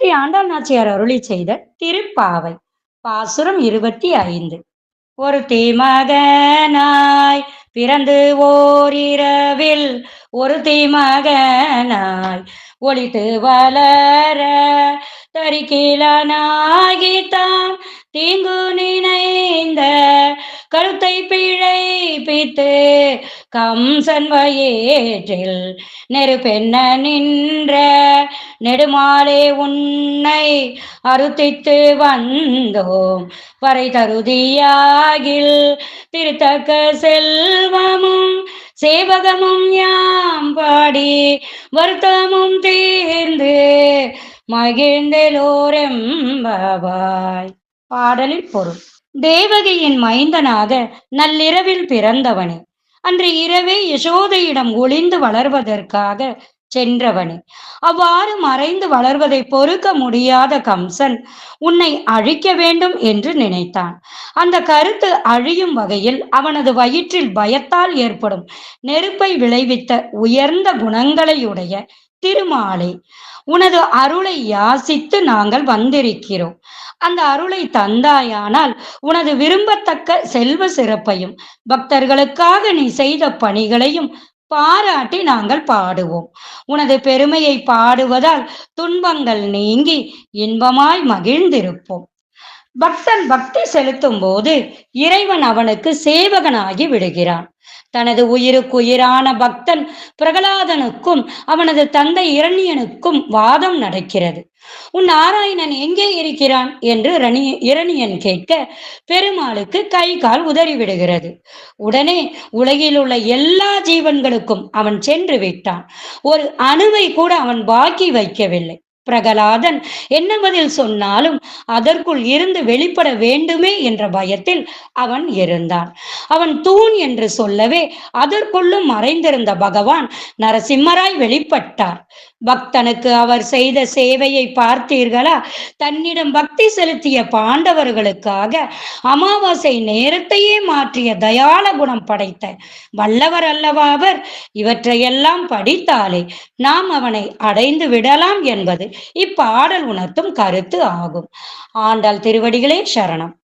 ஸ்ரீ ஆண்டாள் நாச்சியார் அருளி செய்த திருப்பாவை. பாசுரம் இருபத்தி ஐந்து. ஒரு தீமகனாய் பிறந்து ஓரிரவில் ஒரு தீமகனாய் ஒளித்து வளர தரிக்கிலனாகித்தான் தீங்கு நினைந்த கருத்தை கற்பித்து கம்சன் வயிற்றில் நெருப்பெண்ண நின்ற நெடுமாலே உன்னை அறுத்தித்து வந்தோம். வரை தருதியாகில் திருத்தக்க செல்வமும் சேவகமும் யாம் பாடி வருத்தமும் தீர்ந்து மகிழ்ந்தெலோரெம்பவாய். பாடலில் பொருள். தேவகியின் மைந்தனாக நள்ளிரவில் பிறந்தவனே. அன்று இரவே யசோதையிடம் ஒளிந்து வளர்வதற்காக சென்றவனே. அவ்வாறு மறைந்து வளர்வதை பொறுக்க முடியாத கம்சன் உன்னை அழிக்க வேண்டும் என்று நினைத்தான். அந்த கருத்து அழியும் வகையில் அவனது வயிற்றில் பயத்தால் ஏற்படும் நெருப்பை விளைவித்த உயர்ந்த குணங்களையுடைய திருமாலை. உனது அருளை யாசித்து நாங்கள் வந்திருக்கிறோம். அந்த அருளை தந்தாயானால் உனது விரும்பத்தக்க செல்வ சிறப்பையும் பக்தர்களுக்காக நீ செய்த பணிகளையும் பாராட்டி நாங்கள் பாடுவோம். உனது பெருமையை பாடுவதால் துன்பங்கள் நீங்கி இன்பமாய் மகிழ்ந்திருப்போம். பக்தன் பக்தி செலுத்தும் போது இறைவன் அவனுக்கு சேவகனாகி விடுகிறான். தனது உயிருக்குயிரான பக்தன் பிரகலாதனுக்கும் அவனது தந்தை இரணியனுக்கும் வாதம் நடக்கிறது. உன் நாராயணன் எங்கே இருக்கிறான்? என்று ரணி இரணியன் கேட்க பெருமாளுக்கு கை கால் உதறிவிடுகிறது. உடனே உலகில் உள்ள எல்லா ஜீவன்களுக்கும் அவன் சென்று விட்டான். ஒரு அணுவை கூட அவன் பாக்கி வைக்கவில்லை. பிரகலாதன் என்ன பதில் சொன்னாலும் அதற்குள் இருந்து வெளிப்பட வேண்டுமே என்ற பயத்தில் அவன் இருந்தான். அவன் தூண் என்று சொல்லவே அதற்குள்ளும் மறைந்திருந்த பகவான் நரசிம்மராய் வெளிப்பட்டார். பக்தனுக்கு அவர் செய்த சேவையை பார்த்தீர்களா? தன்னிடம் பக்தி செலுத்திய பாண்டவர்களுக்காக அமாவாசை நேரத்தையே மாற்றிய தயால குணம் படைத்த வல்லவர் அல்லவா அவர்? இவற்றையெல்லாம் படித்தாலே நாம் அவனை அடைந்து விடலாம் என்பது இப்பாடல் உணர்த்தும் கருத்து ஆகும். ஆண்டாள் திருவடிகளே சரணம்.